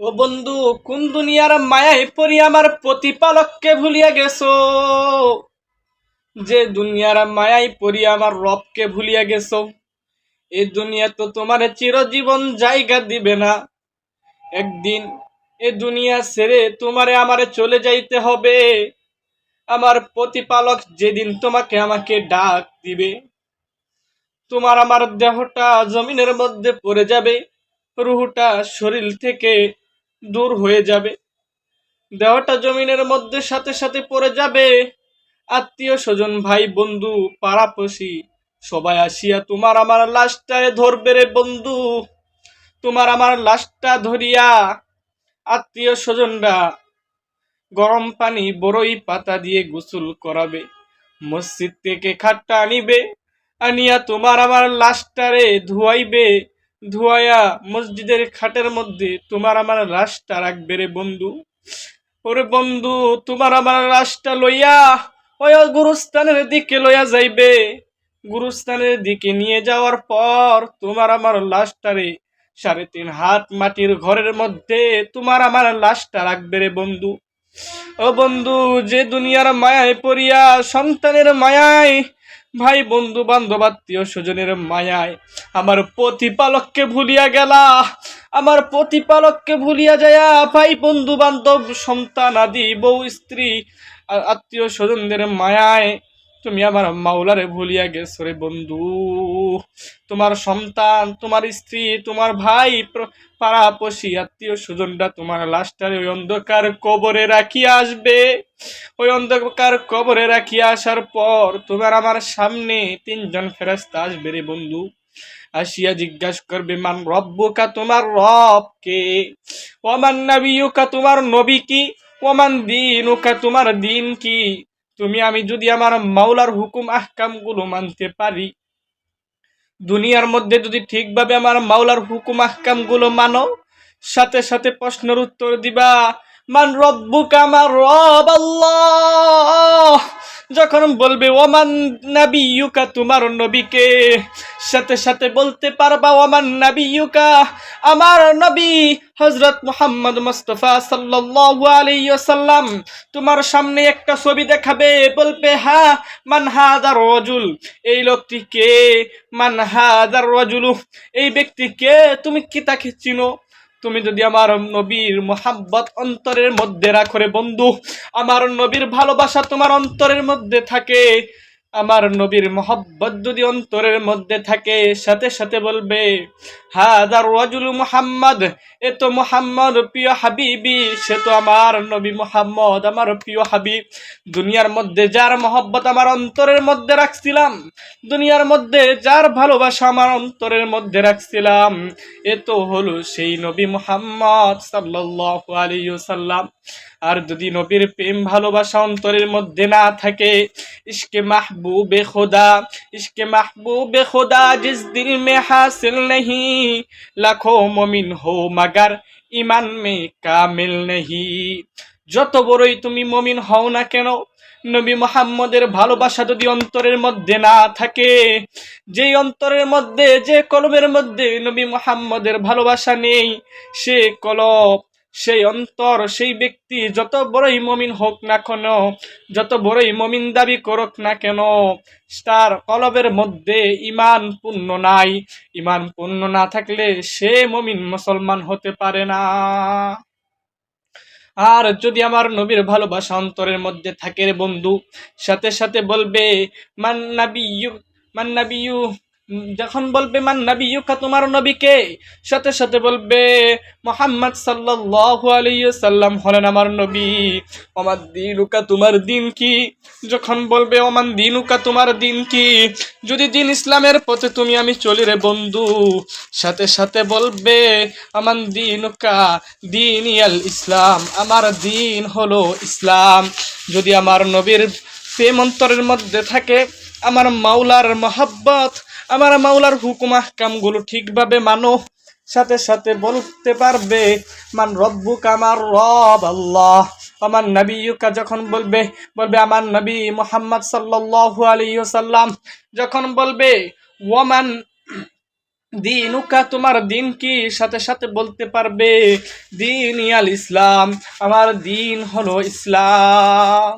ও বন্ধু, কোন দুনিয়ার মায়ায় পরি আমার প্রতিপালককে ভুলিয়া গেছো? যে দুনিয়ার মায়ায় পড়ি আমার রবকে ভুলিয়া গেছো। এই দুনিয়া তো তোমার চিরজীবন জায়গা দিবে না। একদিন এ দুনিয়া ছেড়ে তোমারে আমারে চলে যাইতে হবে। আমার প্রতিপালক যেদিন তোমাকে আমাকে ডাক দিবে, তোমার আমার দেহটা জমিনের মধ্যে পড়ে যাবে, রুহুটা শরীর থেকে দূর হয়ে যাবে। দেহটা জমিনের মধ্যে সাথে সাথে পড়ে যাবে। আত্মীয় স্বজন, ভাই, বন্ধু, পাড়াপড়শি, সবাই আসিয়া তোমার আমার লাশটায় ধরবে রে বন্ধু। তোমার আমার লাশটা ধরিয়া আত্মীয় স্বজনরা গরম পানি, বড়ই পাতা দিয়ে গোসল করাবে। মসজিদ থেকে খাটটা আনিবে, আনিয়া তোমার আমার লাশটারে ধুয়াইবে। ধুয়াইয়া মসজিদের খাটের মধ্যে, তোমার আমার লাশটা রাখবে রে বন্ধু। ওরে বন্ধু, তোমার আমার লাশটা লইয়া, ওই গুরুস্থানের দিকে লইয়া যাইবে। গুরুস্থানের দিকে নিয়ে যাওয়ার পর তোমার আমার লাশটারে সাড়ে তিন হাত মাটির ঘরের মধ্যে তোমার আমার লাশটা রাখবে রে বন্ধু। ও বন্ধু, যে দুনিয়ার মায়ায় পড়িয়া সন্তানের মায়ায় ভাই বন্ধু বান্ধব, আত্মীয় স্বজনের মায়ায় আমার প্রতিপালককে ভুলিয়া গেলা, আমার প্রতিপালককে ভুলিয়া যায়া ভাই বন্ধু বান্ধব, সন্তান আদি, বউ, স্ত্রী আত্মীয় স্বজনদের মায়ায় তুমি আমার মাওলারে ভুলিয়া গেছো রে বন্ধু। তোমার সন্তান, তোমার স্ত্রী, তোমার ভাই পাড়াপড়শি, আত্মীয় স্বজনরা তোমার লাশটারে ওই অন্ধকার কবরে রাখিয়া আসবে। ওই অন্ধকার কবরে রাখিয়া আসার পর তোমার আমার সামনে তিনজন ফেরাস্তা আসবে রে বন্ধু। আসিয়া জিজ্ঞাসা করবে, মান রব্বুকা তোমার রব কে? ওমান নাবিয়ুকা তোমার নবী কি? ওমান দিনুকা তোমার দিন কি? তুমি আমি যদি আমার মাওলার হুকুম আহকামগুলো মানতে পারি, দুনিয়ার মধ্যে যদি ঠিকভাবে আমার মাওলার হুকুম আহকামগুলো মানো, সাথে সাথে প্রশ্নের উত্তর দিবা, মান রব্বুক আমার রব আল্লাহ। যখন বলবে, ওমান নাবি ইউকা তোমার নবীকে সাথে সাথে বলতে পারবা, ওমান নাবিয়ুকা, আমার নবী হজরত মোহাম্মদ মুস্তফা আলাইহি তোমার সামনে একটা ছবি দেখাবে, বলবে হা মান হাদার রজুল। এই লোকটি কে? মান হাদার রজুলু। এই ব্যক্তি কে? তুমি কি তাকে চিনো? তুমি যদি আমার নবীর মোহাব্বত অন্তরের মধ্যে রাখো রে বন্ধু, আমার নবীর ভালোবাসা তোমার অন্তরের মধ্যে থাকে। আমার নবীর মোহাব্বত যদি অন্তরের মধ্যে থাকে, সাথে সাথে বলবে, হাদার রাজুল মুহাম্মদ, এ তো মুহাম্মদ প্রিয় হাবিবি, সে তো আমার নবী মুহাম্মদ, আমার প্রিয় হাবিব। দুনিয়ার মধ্যে যার মোহব্বত আমার অন্তরের মধ্যে রাখছিলাম, দুনিয়ার মধ্যে যার ভালোবাসা আমার অন্তরের মধ্যে রাখছিলাম, এ তো হলো সেই নবী মুহাম্মদ সাল্লাল্লাহু আলাইহি সাল্লাম আর যদি নবীর প্রেম ভালোবাসা অন্তরের মধ্যে না থাকে ইশকে মাহবুবে খোদা, ইশকে মাহবুবে খোদা, জিস দিল মে হাসিল नहीं লাখো মমিন হো, মাগার ইমান মে কামিল নেহি। যত বড়ই তুমি মমিন হও না কেন, নবী মোহাম্মদের ভালোবাসা যদি অন্তরের মধ্যে না থাকে, যেই অন্তরের মধ্যে, যে কলমের মধ্যে নবী মোহাম্মদের ভালোবাসা নেই, সে কলব সেই অন্তর সেই ব্যক্তি যত বড়ই মমিন হোক না কেন যত বড়ই মমিন দাবি করুক না কেন তার কলবের মধ্যে ইমান পূর্ণ নাই। ইমান পূর্ণ না থাকলে সে মমিন মুসলমান হতে পারে না। আর যদি আমার নবীর ভালোবাসা অন্তরের মধ্যে থাকে বন্ধু সাথে সাথে বলবে মান নাবিয়ু মান নাবিয়ু উম, যখন বলবে, মান নাবিয়ুকা, তোমার নবীকে সাথে সাথে বলবে, মোহাম্মদ আলাইহি সাল্লাম হলেন আমার নবী। ওমার দিনুকা, তোমার দিন কি? যখন বলবে, ওমান দিনুকা, তোমার দিন কি? যদি দিন ইসলামের পথে তুমি, আমি চলি রে বন্ধু। সাথে সাথে বলবে আমান দিনুকা, দিন ইয়াল ইসলাম, আমার দিন হলো ইসলাম। যদি আমার নবীর প্রেম অন্তরের মধ্যে থাকে, আমার মাওলার মহাব্বত আমার মাওলার হুকুম আহকামগুলো ঠিকভাবে মানো, সাথে সাথে বলতে পারবে, মান রব্বুক আমার রব আল্লাহ আমার নবীকা যখন বলবে বলবে, আমার নবী মোহাম্মদ সাল্লাল্লাহু আলাইহি ওয়াসাল্লাম যখন বলবে, ওমান দিনুকা তোমার দিন কি? সাথে সাথে বলতে পারবে, দিন ইয়াল ইসলাম, আমার দিন হলো ইসলাম।